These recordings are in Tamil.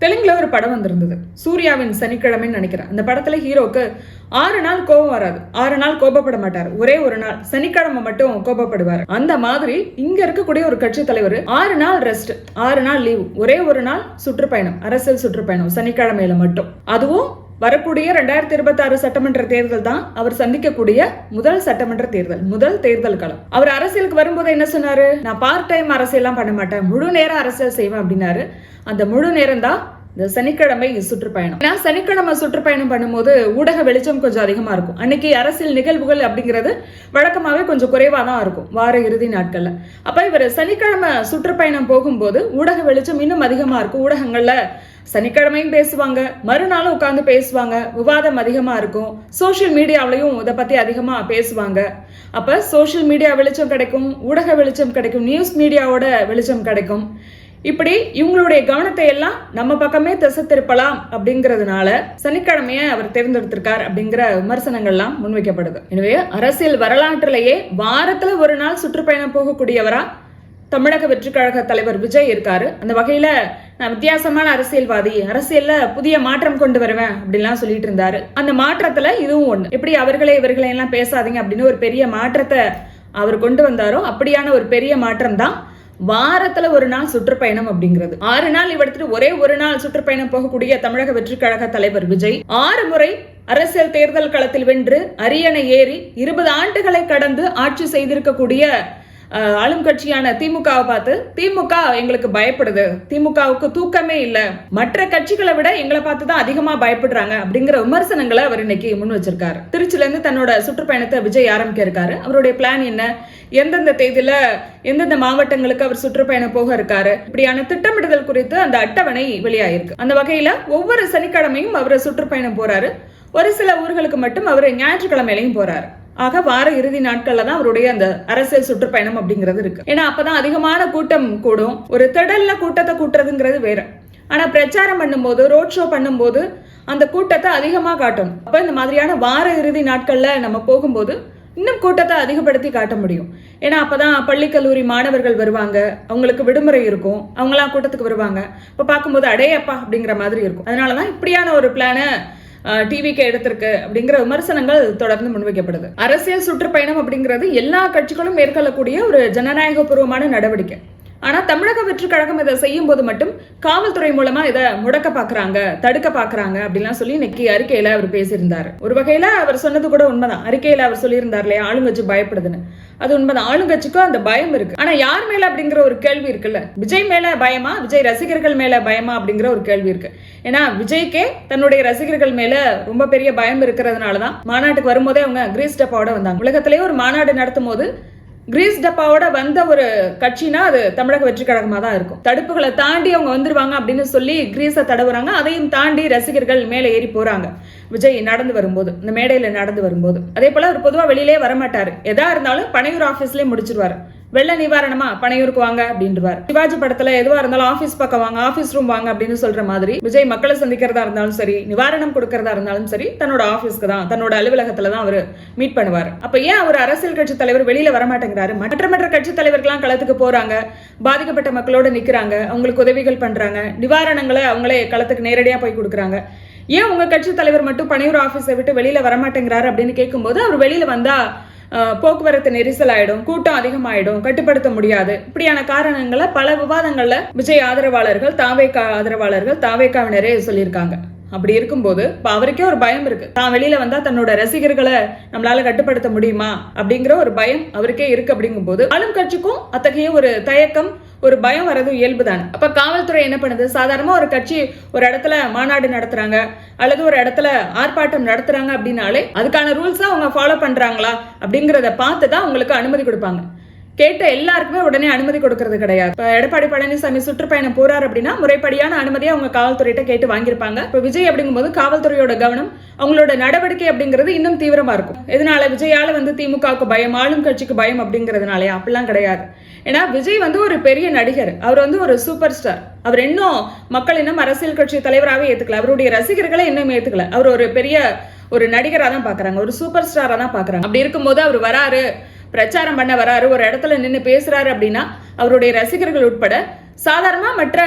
தெலுங்குல ஒரு படம் வந்திருந்தது. சூர்யாவின் சனிக்கிழமைன்னு நினைக்கிறேன். அந்த படத்துல ஹீரோக்கு ஆறு நாள் கோபம் வராது. ஆறு நாள் கோபப்பட மாட்டார். ஒரே ஒரு நாள் சனிக்கிழமை மட்டும் கோபப்படுவார். அந்த மாதிரி இங்க இருக்கக்கூடிய ஒரு கட்சி தலைவர் ஆறு நாள் ரெஸ்ட் ஆறு நாள் லீவ் ஒரே ஒரு நாள் சுற்றுப்பயணம் அரசியல் சுற்றுப்பயணம் சனிக்கிழமையில மட்டும். அதுவும் வரக்கூடிய ரெண்டாயிரத்தி இருபத்தி ஆறு சட்டமன்ற தேர்தல் தான் அவர் சந்திக்கக்கூடிய முதல் சட்டமன்ற தேர்தல் முதல் தேர்தல் களம். அவர் அரசியலுக்கு வரும்போது என்ன சொன்னாரு? நான் பார்ட் டைம் அரசியல்லாம் பண்ண மாட்டேன். முழு நேரம் அரசியல் செய்வேன் அப்படின்னாரு. அந்த முழு நேரம் தான் இந்த சனிக்கிழமை சுற்றுப்பயணம். நான் சனிக்கிழமை சுற்றுப்பயணம் பண்ணும்போது ஊடக வெளிச்சம் கொஞ்சம் அதிகமா இருக்கும். அன்னைக்கு அரசியல் நிகழ்வுகள் அப்படிங்கிறது வழக்கமாவே கொஞ்சம் குறைவா தான் இருக்கும் வார இறுதி நாட்கள்ல. அப்ப இவர் சனிக்கிழமை சுற்றுப்பயணம் போகும்போது ஊடக வெளிச்சம் இன்னும் அதிகமா இருக்கும். ஊடகங்கள்ல சனிக்கிழமையும் பேசுவாங்க மறுநாளும் உட்காந்து பேசுவாங்க விவாதம் அதிகமாக இருக்கும். சோஷியல் மீடியாவிலையும் இதை பற்றி அதிகமாக பேசுவாங்க. அப்போ சோஷியல் மீடியா வெளிச்சம் கிடைக்கும் ஊடக வெளிச்சம் கிடைக்கும் நியூஸ் மீடியாவோட வெளிச்சம் கிடைக்கும். இப்படி இவங்களுடைய கவனத்தை எல்லாம் நம்ம பக்கமே திசை திருப்பலாம் அப்படிங்கிறதுனால சனிக்கிழமையை அவர் தேர்ந்தெடுத்திருக்கார் அப்படிங்கிற விமர்சனங்கள்லாம் முன்வைக்கப்படுது. எனவே அரசியல் வரலாற்றிலேயே வாரத்துல ஒரு நாள் சுற்றுப்பயணம் போகக்கூடியவரா தமிழக வெற்றி கழக தலைவர் விஜய் இருக்காரு. அந்த வகையில நான் வித்தியாசமான அரசியல்வாதி அரசியல்ல புதிய மாற்றம் கொண்டு வருவேன் அப்படின்லாம் சொல்லிட்டு இருந்தாரு. அந்த மாற்றத்துல இதுவும் ஒண்ணு. எப்படி அவர்களே இவர்களை எல்லாம் பேசாதீங்க அப்படின்னு ஒரு பெரிய மாற்றத்தை அவர் கொண்டு வந்தாரோ அப்படியான ஒரு பெரிய மாற்றம் தான் வாரத்துல ஒரு நாள் சுற்றுப்பயணம் அப்படிங்கிறது. ஆறு நாள் இவர்த்துட்டு ஒரே ஒரு நாள் சுற்றுப்பயணம் போகக்கூடிய தமிழக வெற்றி கழக தலைவர் விஜய் ஆறு முறை அரசியல் தேர்தல் களத்தில் வென்று அரியணை ஏறி இருபது ஆண்டுகளை கடந்து ஆட்சி செய்திருக்கக்கூடிய ஆளும் கட்சியான திமுகவை பார்த்து திமுக எங்களுக்கு பயப்படுது. திமுகவுக்கு தூக்கமே இல்லை. மற்ற கட்சிகளை விட எங்களை பார்த்து தான் அதிகமா பயப்படுறாங்க. அப்படிங்கிற விமர்சனங்களை அவர் இன்னைக்கு முன் வச்சிருக்காரு. திருச்சில இருந்து தன்னோட சுற்றுப்பயணத்தை விஜய் ஆரம்பிக்க இருக்காரு. அவருடைய பிளான் என்ன? எந்தெந்த தேதியில எந்தெந்த மாவட்டங்களுக்கு அவர் சுற்றுப்பயணம் போக இருக்காரு? இப்படியான திட்டமிடுதல் குறித்து அந்த அட்டவணை வெளியாயிருக்கு. அந்த வகையில ஒவ்வொரு சனிக்கிழமையும் அவர் சுற்றுப்பயணம் போறாரு. ஒரு சில ஊர்களுக்கு மட்டும் அவர் ஞாயிற்றுக்கிழமையிலையும் போறாரு. ஆக வார இறுதி நாட்கள்ல தான் அவருடைய அந்த அரசியல் சுற்றுப்பயணம் அப்படிங்கிறது இருக்கு. ஏன்னா அப்பதான் அதிகமான கூட்டம் கூடும். ஒரு திடல்ல கூட்டத்தை கூட்டுறதுங்கிறது வேற. ஆனா பிரச்சாரம் பண்ணும்போது ரோட் ஷோ பண்ணும்போது அந்த கூட்டத்தை அதிகமா காட்டணும் அப்ப இந்த மாதிரியான வார இறுதி நாட்கள்ல நம்ம போகும்போது இன்னும் கூட்டத்தை அதிகப்படுத்தி காட்ட முடியும். ஏன்னா அப்பதான் பள்ளி கல்லூரி மாணவர்கள் வருவாங்க. அவங்களுக்கு விடுமுறை இருக்கும். அவங்களாம் கூட்டத்துக்கு வருவாங்க. இப்போ பார்க்கும்போது அடையப்பா அப்படிங்கிற மாதிரி இருக்கும். அதனாலதான் இப்படியான ஒரு பிளானை டிவிக்கு எடுத்திருக்கு அப்படிங்கிற விமர்சனங்கள் தொடர்ந்து முன்வைக்கப்படுது. அரசியல் சுற்றுப்பயணம் அப்படிங்கிறது எல்லா கட்சிகளும் மேற்கொள்ளக்கூடிய ஒரு ஜனநாயகபூர்வமான நடவடிக்கை. ஆனா தமிழக வெற்றி கழகம் இதை செய்யும் போது மட்டும் காவல்துறை மூலமா இதை முடக்க பாக்குறாங்க தடுக்க பாக்குறாங்க அப்படிலாம் சொல்லி இன்னைக்கு அறிக்கையில அவர் பேசியிருந்தாரு. ஒரு வகையில அவர் சொன்னது கூட உண்மைதான். அறிக்கையில அவர் சொல்லியிருந்தார் இல்லையா ஆளுங்கட்சி பயப்படுதுன்னு. அது உண்மைதான். ஆளுங்கட்சிக்கும் அந்த பயம் இருக்கு. ஆனா யார் மேல அப்படிங்கிற ஒரு கேள்வி இருக்குல்ல? விஜய் மேல பயமா? விஜய் ரசிகர்கள் மேல பயமா அப்படிங்கிற ஒரு கேள்வி இருக்கு. ஏன்னா விஜய்க்கே தன்னுடைய ரசிகர்கள் மேல ரொம்ப பெரிய பயம் இருக்கிறதுனாலதான் மாநாட்டுக்கு வரும்போதே அவங்க கிரீஸ் டப்பாவோட வந்தாங்க. உலகத்திலேயே ஒரு மாநாடு நடத்தும் போது கிரீஸ் டப்பாவோட வந்த ஒரு கட்சினா அது தமிழக வெற்றி கழகமாக தான் இருக்கும். தடுப்புகளை தாண்டி அவங்க வந்துருவாங்க அப்படின்னு சொல்லி கிரீஸை தடவுறாங்க. அதையும் தாண்டி ரசிகர்கள் மேலே ஏறி போறாங்க. விஜய் நடந்து வரும்போது இந்த மேடையில் நடந்து வரும்போது. அதே போல அவர் பொதுவாக வெளியிலே வரமாட்டார். எதா இருந்தாலும் பனையூர் ஆஃபீஸ்லேயே முடிச்சிருவாரு. வெள்ள நிவாரணமா பனையூருக்கு வாங்க அப்படின்றவாரு. சிவாஜி படத்துல எதுவா இருந்தாலும் ஆபீஸ் பக்கம் வாங்க ஆபீஸ் ரூம் வாங்க அப்படின்னு சொல்ற மாதிரி விஜய் மக்களை சந்திக்கிறதா இருந்தாலும் சரி நிவாரணம் கொடுக்கறதா இருந்தாலும் சரி தன்னோட ஆபீஸ்க்கு தான் தன்னோட அலுவலகத்துல தான் அவர் மீட் பண்ணுவார். அப்ப ஏன் அவர் அரசியல் கட்சி தலைவர் வெளியில வரமாட்டேங்கிறாரு? மற்ற மற்ற கட்சி தலைவர்கள்லாம் களத்துக்கு போறாங்க பாதிக்கப்பட்ட மக்களோட நிக்கிறாங்க அவங்களுக்கு உதவிகள் பண்றாங்க நிவாரணங்களை அவங்களே களத்துக்கு நேரடியா போய் கொடுக்குறாங்க. ஏன் உங்க கட்சி தலைவர் மட்டும் பனையூர் ஆபீஸை விட்டு வெளியில வர மாட்டேங்கிறாரு அப்படின்னு கேட்கும்போது அவர் வெளியில வந்தா போக்குவரத்து நெரிசல் ஆயிடும் கூட்டம் அதிகமாயிடும் கட்டுப்படுத்த முடியாது. இப்படியான காரணங்களை பல விவாதங்களில் விஜய் ஆதரவாளர்கள் தாவேக்கா ஆதரவாளர்கள் தாவேக்காவினரே சொல்லியிருக்காங்க. அப்படி இருக்கும்போது இப்போ அவருக்கே ஒரு பயம் இருக்கு. தான் வெளியில வந்தா தன்னோட ரசிகர்களை நம்மளால கட்டுப்படுத்த முடியுமா? அப்படிங்கிற ஒரு பயம் அவருக்கே இருக்கு அப்படிங்கும்போது ஆளும் கட்சிக்கும் அத்தகைய ஒரு தயக்கம் ஒரு பயம் வர்றது இயல்புதானே. அப்ப காவல்துறை என்ன பண்ணுது? சாதாரணமா ஒரு கட்சி ஒரு இடத்துல மாநாடு நடத்துறாங்க அல்லது ஒரு இடத்துல ஆர்ப்பாட்டம் நடத்துறாங்க அப்படின்னாலே அதுக்கான ரூல்ஸ் அவங்க ஃபாலோ பண்றாங்களா அப்படிங்கிறத பார்த்து தான் அவங்களுக்கு அனுமதி கொடுப்பாங்க. கேட்ட எல்லாருக்குமே உடனே அனுமதி கொடுக்கறது கிடையாது. இப்ப எடப்பாடி பழனிசாமி சுற்றுப்பயணம் போறாரு அப்படின்னா முறைப்படியான அனுமதியை அவங்க காவல்துறையிட்ட கேட்டு வாங்கியிருப்பாங்க. இப்ப விஜய் அப்படிங்கும்போது காவல்துறையோட கவனம் அவங்களோட நடவடிக்கை அப்படிங்கிறது இன்னும் தீவிரமா இருக்கும். இதனால விஜயால வந்து திமுகவுக்கு பயம் ஆளும் கட்சிக்கு பயம் அப்படிங்கிறதுனாலே அப்படிலாம் கிடையாது. ஏன்னா விஜய் வந்து ஒரு பெரிய நடிகர். அவர் வந்து ஒரு சூப்பர் ஸ்டார். அவர் இன்னும் மக்கள் இன்னும் அரசியல் கட்சி தலைவராகவே ஏத்துக்கல. அவருடைய ரசிகர்களை இன்னும் ஏத்துக்கல. அவர் ஒரு பெரிய ஒரு நடிகரா தான் பாக்குறாங்க. ஒரு சூப்பர் ஸ்டாரா தான் பாக்குறாங்க. அப்படி இருக்கும்போது அவர் வராரு. பிரச்சாரம் பண்ண வராரு. ஒரு இடத்துல நின்று பேசுறாரு அப்படின்னா அவருடைய ரசிகர்கள் உட்பட சாதாரணமாக மற்ற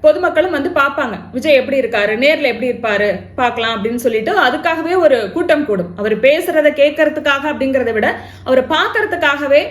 பொதுமக்களும் வந்து பார்ப்பாங்க. விஜய் எப்படி இருக்காரு? நேரில் எப்படி இருப்பாரு? பார்க்கலாம் அப்படின்னு சொல்லிட்டு அதுக்காகவே ஒரு கூட்டம் கூடும். அவர் பேசுறத கேட்கறதுக்காக அப்படிங்கிறத விட அவரை பார்க்கறதுக்காகவே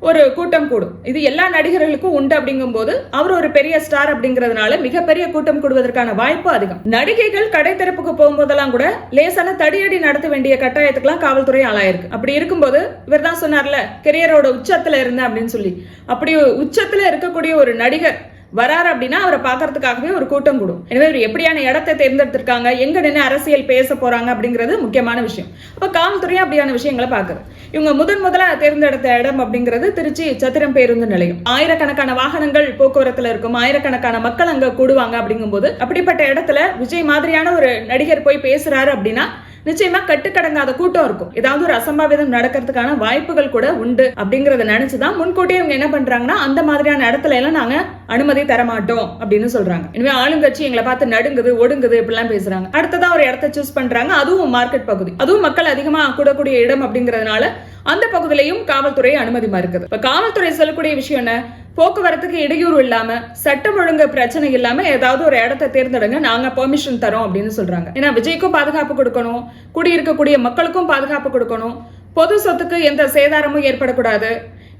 ஒரு கூட்டம் கூடும். இது எல்லா நடிகர்களுக்கும் உண்டு அப்படிங்கும்போது அவர் ஒரு பெரிய ஸ்டார் அப்படிங்கிறதுனால மிகப்பெரிய கூட்டம் கூடுவதற்கான வாய்ப்பு அதிகம். நடிகைகள் கடை திறப்புக்கு போகும்போதெல்லாம் கூட லேசான தடியடி நடத்த வேண்டிய கட்டாயத்துக்குலாம் காவல்துறை ஆளாயிருக்கு. அப்படி இருக்கும்போது இவர் தான் சொன்னார்ல கெரியரோட உச்சத்துல இருந்தேன் அப்படின்னு சொல்லி. அப்படி உச்சத்துல இருக்கக்கூடிய ஒரு நடிகர் வராரு அப்படின்னா அவரை பார்க்கறதுக்காகவே ஒரு கூட்டம் கூடும். எனவே இவர் எப்படியான இடத்தை தேர்ந்தெடுத்திருக்காங்க எங்க நின்று அரசியல் பேச போறாங்க அப்படிங்கிறது முக்கியமான விஷயம். இப்போ காவல்துறையும் அப்படியான விஷயங்களை பார்க்குது. இவங்க முதன் முதலாக தேர்ந்தெடுத்த இடம் அப்படிங்கிறது திருச்சி சத்திரம் பேருந்து நிலையம். ஆயிரக்கணக்கான வாகனங்கள் போக்குவரத்துல இருக்கும் ஆயிரக்கணக்கான மக்கள் அங்க கூடுவாங்க அப்படிங்கும்போது அப்படிப்பட்ட இடத்துல விஜய் மாதிரியான ஒரு நடிகர் போய் பேசுறாரு அப்படின்னா நிச்சயமா கட்டுக்கடங்காத கூட்டம் இருக்கும். ஏதாவது ஒரு அசம்பாவிதம் நடக்கிறதுக்கான வாய்ப்புகள் கூட உண்டு அப்படிங்கறத நினைச்சுதான் முன்கூட்டியே இவங்க என்ன பண்றாங்கன்னா அந்த மாதிரியான இடத்துல எல்லாம் நாங்க அனுமதி தர மாட்டோம் அப்படின்னு சொல்றாங்க. எனவே ஆளுங்கட்சி எங்களை பார்த்து நடுங்குது ஒடுங்குது இப்படிலாம் பேசுறாங்க. அடுத்ததா ஒரு இடத்த சூஸ் பண்றாங்க. அதுவும் மார்க்கெட் பகுதி. அதுவும் மக்கள் அதிகமா கூடக்கூடிய இடம் அப்படிங்கறதுனால அந்த பகுதியிலையும் காவல்துறை அனுமதி மறுக்குது. இப்ப காவல்துறை சொல்லக்கூடிய விஷயம் என்ன? போக்குவரத்துக்கு இடையூறு இல்லாம சட்டம் ஒழுங்கு பிரச்சனை இல்லாம ஏதாவது ஒரு இடத்த தேர்ந்தெடுங்க நாங்க பெர்மிஷன் தரோம் அப்படின்னு சொல்றாங்க. ஏன்னா விஜய்க்கும் பாதுகாப்பு கொடுக்கணும் குடியிருக்கக்கூடிய மக்களுக்கும் பாதுகாப்பு கொடுக்கணும். பொது சொத்துக்கு எந்த சேதாரமும் ஏற்படக்கூடாது.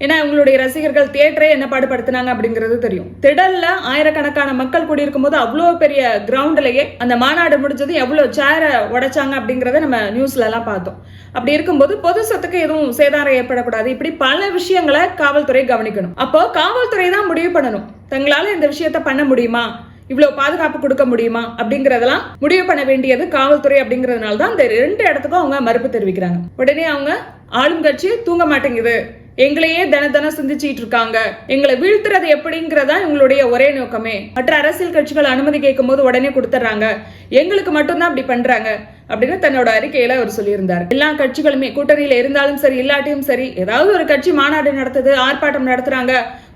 ஏன்னா இவங்களுடைய ரசிகர்கள் தியேட்டரே என்ன பாடுபடுத்தினாங்க அப்படிங்கிறது தெரியும். திடல்ல ஆயிரக்கணக்கான மக்கள் கூடியிருக்கும் போது அவ்வளோ பெரிய கிரவுண்ட்லயே அந்த மாநாடு முடிஞ்சது எவ்வளோ சேரை உடைச்சாங்க அப்படிங்கிறத நம்ம நியூஸ்ல எல்லாம் பார்த்தோம். அப்படி இருக்கும்போது பொது சொத்துக்கு எதுவும் சேதாரம் ஏற்படக்கூடாது. இப்படி பல விஷயங்களை காவல்துறை கவனிக்கணும். அப்போ காவல்துறை தான் முடிவு பண்ணணும். தங்களால இந்த விஷயத்த பண்ண முடியுமா? இவ்வளவு பாதுகாப்பு கொடுக்க முடியுமா? அப்படிங்கறதெல்லாம் முடிவு பண்ண வேண்டியது காவல்துறை அப்படிங்கறதுனால தான் இந்த ரெண்டு இடத்துக்கும் அவங்க மறுப்பு தெரிவிக்கிறாங்க. உடனே அவங்க ஆளும் கட்சி தூங்க மாட்டேங்குது. எங்களையே தன தன சிந்திச்சுட்டு இருக்காங்க எங்களை வீழ்த்துறது எப்படிங்கிறதா இவங்களுடைய ஒரே நோக்கமே. மற்ற அரசியல் கட்சிகள் அனுமதி கேட்கும் போது உடனே கொடுத்துட்றாங்க. எங்களுக்கு மட்டும்தான் அப்படி பண்றாங்க. அப்படின்னு தன்னோட அறிக்கையில அவர் சொல்லியிருந்தார். எல்லா கட்சிகளுமே கூட்டணியில இருந்தாலும் சரி இல்லாட்டியும் சரி ஏதாவது ஒரு கட்சி மாநாடு நடத்துது ஆர்ப்பாட்டம் நடத்துறாங்க.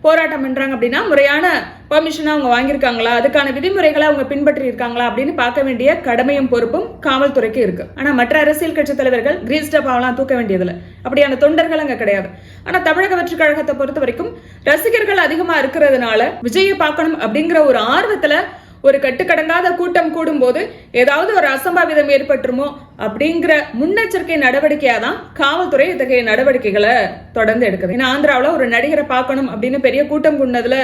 போராட்டம் பண்ணுறாங்க அப்படின்னா முறையான பர்மிஷனை அவங்க வாங்கியிருக்காங்களா? அதுக்கான விதிமுறைகளை அவங்க பின்பற்றி இருக்காங்களா அப்படின்னு பார்க்க வேண்டிய கடமையும் பொறுப்பும் காவல்துறைக்கு இருக்கு. ஆனா மற்ற அரசியல் கட்சி தலைவர்கள் கிரீஸ் டப்பாவெல்லாம் தூக்க வேண்டியதில்லை. அப்படியான தொண்டர்கள் அங்க கிடையாது. ஆனா தமிழக வெற்றி கழகத்தை பொறுத்த வரைக்கும் ரசிகர்கள் அதிகமா இருக்கிறதுனால விஜயை பார்க்கணும் அப்படிங்கிற ஒரு ஆர்வத்துல ஒரு கட்டுக்கடங்காத கூட்டம் கூடும்போது ஏதாவது ஒரு அசம்பாவிதம் ஏற்பட்டுருமோ அப்படிங்கிற முன்னெச்சரிக்கை நடவடிக்கையா தான் காவல்துறை இத்தகைய நடவடிக்கைகளை தொடர்ந்து எடுக்குது. ஏன்னா ஆந்திராவில் ஒரு நடிகரை பார்க்கணும் அப்படின்னு பெரிய கூட்டம் கூடினதுல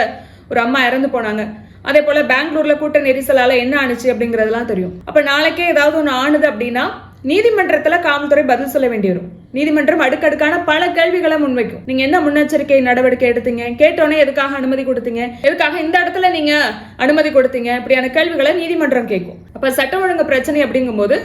ஒரு அம்மா இறந்து போனாங்க. அதே போல பெங்களூர்ல கூட்ட நெரிசலால என்ன ஆணுச்சு அப்படிங்கறதெல்லாம் தெரியும். அப்ப நாளைக்கே ஏதாவது ஒன்று ஆணுது அப்படின்னா நீதிமன்றத்துல காவல்துறை பதில் சொல்ல வேண்டி வரும். நீதிமன்றம் அடுக்கடுக்கான பல கேள்விகளை முன்வைக்கும். நீங்க என்ன முன்னெச்சரிக்கை நடவடிக்கை எடுத்தீங்க? கேட்டோன்னே எதுக்காக அனுமதி கொடுத்தீங்க? எதுக்காக இந்த இடத்துல நீங்க அனுமதி கொடுத்தீங்க? இப்படியான கேள்விகளை நீதிமன்றம் கேட்கும். அப்ப சட்டம் ஒழுங்கு பிரச்சனை அப்படிங்கும்போது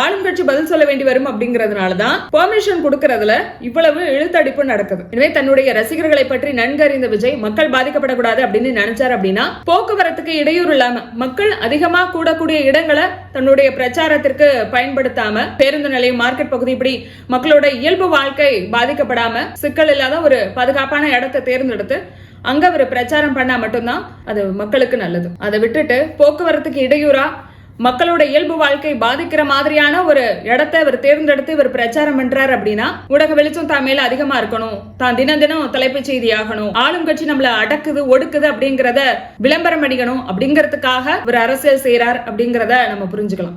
ஆளுங்கட்சி பதில் சொல்ல வேண்டி வரும் அப்படிங்கிறதுனால தான் பெர்மிஷன் கொடுக்கறதுல இவ்வளவு இழுத்தடிப்பு நடக்குது. எனவே தன்னுடைய ரசிகர்களை பற்றி நன்கு அறிந்த விஜய் மக்கள் பாதிக்கப்படக்கூடாது அப்படின்னு நினைச்சார் அப்படின்னா போக்குவரத்துக்கு இடையூறு இல்லாம மக்கள் அதிகமா கூடக்கூடிய இடங்களை தன்னுடைய பிரச்சாரத்திற்கு பயன்படுத்தாம பேருந்து நிலையம் மார்க்கெட் பகுதி இப்படி மக்களோட இயல்பு வாழ்க்கை பாதிக்கப்படாம சிக்கல் இல்லாத ஒரு பாதுகாப்பான இடத்தை தேர்ந்தெடுத்து அங்க அவர் பிரச்சாரம் பண்ணா மட்டும்தான் அது மக்களுக்கு நல்லது. அதை விட்டுட்டு போக்குவரத்துக்கு இடையூறா மக்களோட இயல்பு வாழ்க்கை பாதிக்கிற மாதிரியான ஒரு இடத்தை இவர் தேர்ந்தெடுத்து இவர் பிரச்சாரம் பண்றாரு அப்படின்னா ஊடக வெளிச்சம் தான் மேல அதிகமா இருக்கணும். தான் தினம் தினம் தலைப்புச் செய்தி ஆகணும். ஆளும் கட்சி நம்மள அடக்குது ஒடுக்குது அப்படிங்கறத விளம்பரம் அடிக்கணும் அப்படிங்கறதுக்காக இவர் அரசியல் செய்யறார் அப்படிங்கறத நம்ம புரிஞ்சுக்கலாம்.